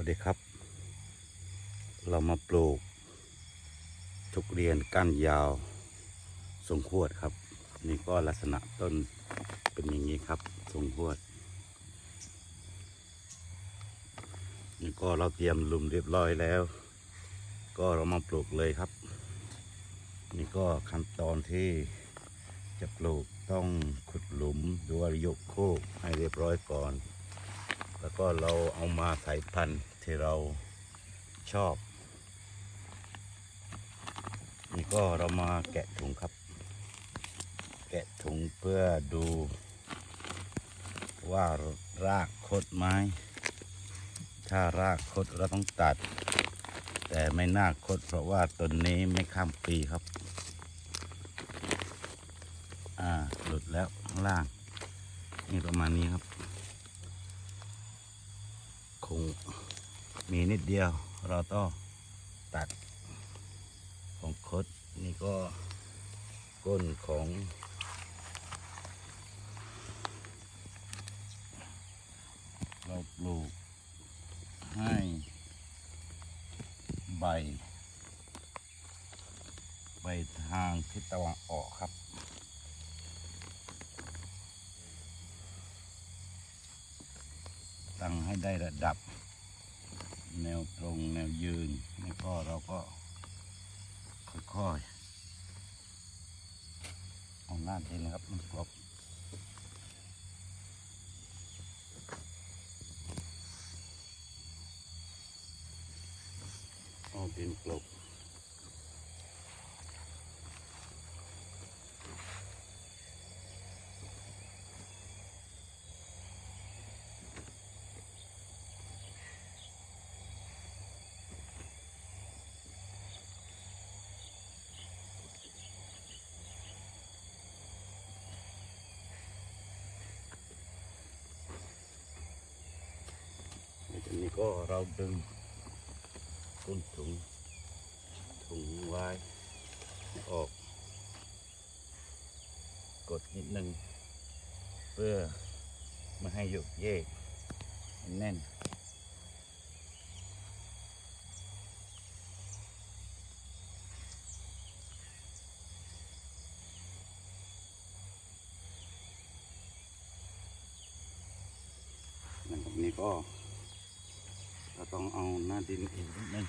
วัสดีครับ เรามาปลูกทุกเรียนก้านยาวทรงขวดครับ นี่ก็ลักษณะต้นเป็นอย่างนี้ครับทรงขวดนี่ก็เราเตรียมหลุมเรียบร้อยแล้ว ก็เรามาปลูกเลยครับ นี่ก็ขั้นตอนที่จะปลูกต้องขุดหลุมหรือว่ายกโคกให้เรียบร้อยก่อน แล้วก็เราเอามาใส่พันธุ์ที่เราชอบ นี่ก็เรามาแกะถุงครับ แกะถุงเพื่อดูว่ารากคดไหมถ้ารากคดเราต้องตัด แต่ไม่น่าคดเพราะว่าต้นนี้ไม่ข้ามปีครับ อ่าหลุดแล้วข้างล่าง นี่ประมาณนี้ครับ คงมีนิดเดียว เราต้องตัดของคดนี่ก็ก้นของเราปลูกให้ใบ ใบทางทิศตะวันออกครับ ตั้งให้ได้ระดับ แนวตรงแนวยืนแล้วก็เราก็ค่อยๆเอาหน้าดินนะครับมันกรบเอาดินกลบ ก็เราดึงก้นถุงถุงไว้ออก กดนิดนึง เพื่อไม่ให้หยุกเยกแน่นหลังจากนี้ก็ ต้องเอาหน้าดินอีกนิดนึง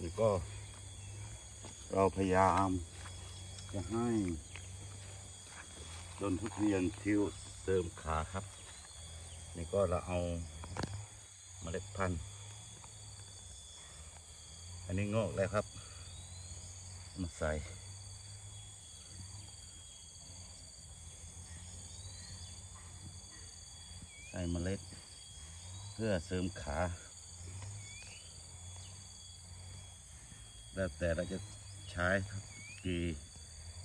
นี่ก็เราพยายามจะให้ต้นทุเรียนทิวเสริมขาครับ นี่ก็เราเอาเมล็ดพันธุ์ อันนี้งอกแล้วครับ มาใส่ใส่เมล็ด เพื่อเสริมขา แล้วแต่เราจะใช้ครับกี่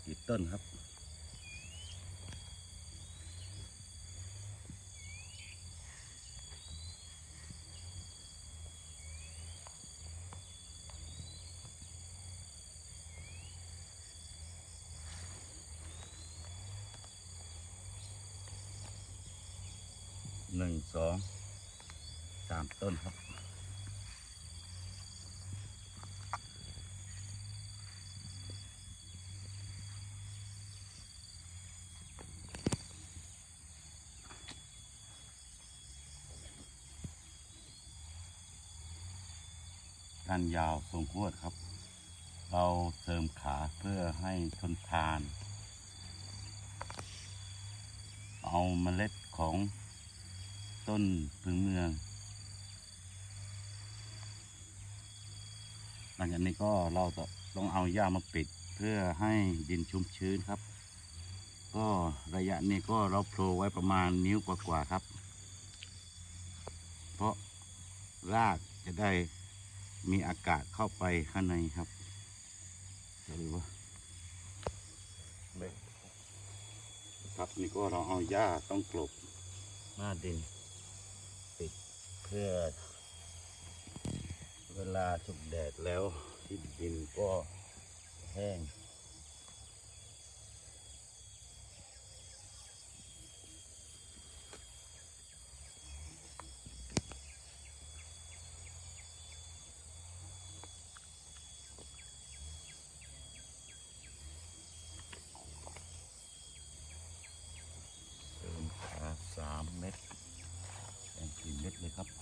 กี่ต้นครับ งสองสามต้นครับการยาวทรงขวดครับ เราเสริมขาเพื่อให้ทนทาน เอาเมล็ดของ ต้นพึ่งเมือง หลังจากนี้ก็เราจะต้องเอาหญ้ามาปิดเพื่อให้ดินชุ่มชื้นครับ ก็ระยะนี้ก็เราโผล่ไว้ประมาณนิ้วกว่าๆครับ เพราะรากจะได้มีอากาศเข้าไปข้างในครับจะรู้ว่าครับนี่ก็เราเอาหญ้าต้องกลบหน้าดิน พื่อเวลาถูกแดดแล้วที่ดินก็แห้ง เติมขาสามเม็ดแบ่งสี่เม็ดเลยครับ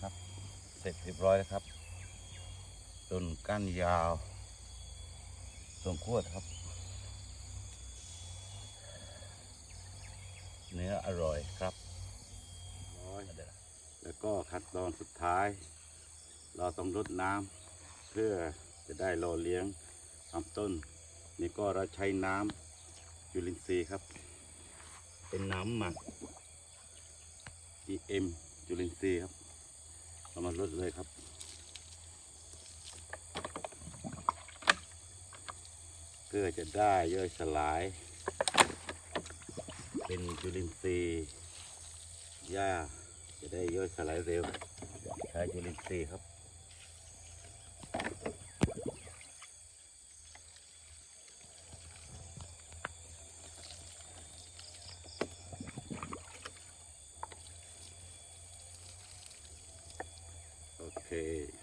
ครับ เสร็จเรียบร้อยแล้วครับ ต้นก้านยาวทรงขวดครับ เนื้ออร่อยครับแล้วก็ขั้นตอนสุดท้าย เราต้องรดน้ำเพื่อจะได้รอเลี้ยงลำต้น นี่ก็เราใช้น้ำจุลินทรีย์ครับ เป็นน้ำหมัก EM จุลินทรีย์ครับ เรามาลดเลยครับเพื่อจะได้ย่อยสลาย เป็นจุลินทรีย์หญ้าจะได้ย่อยสลายเร็วใช้จุลินทรีย์ครับ โอเค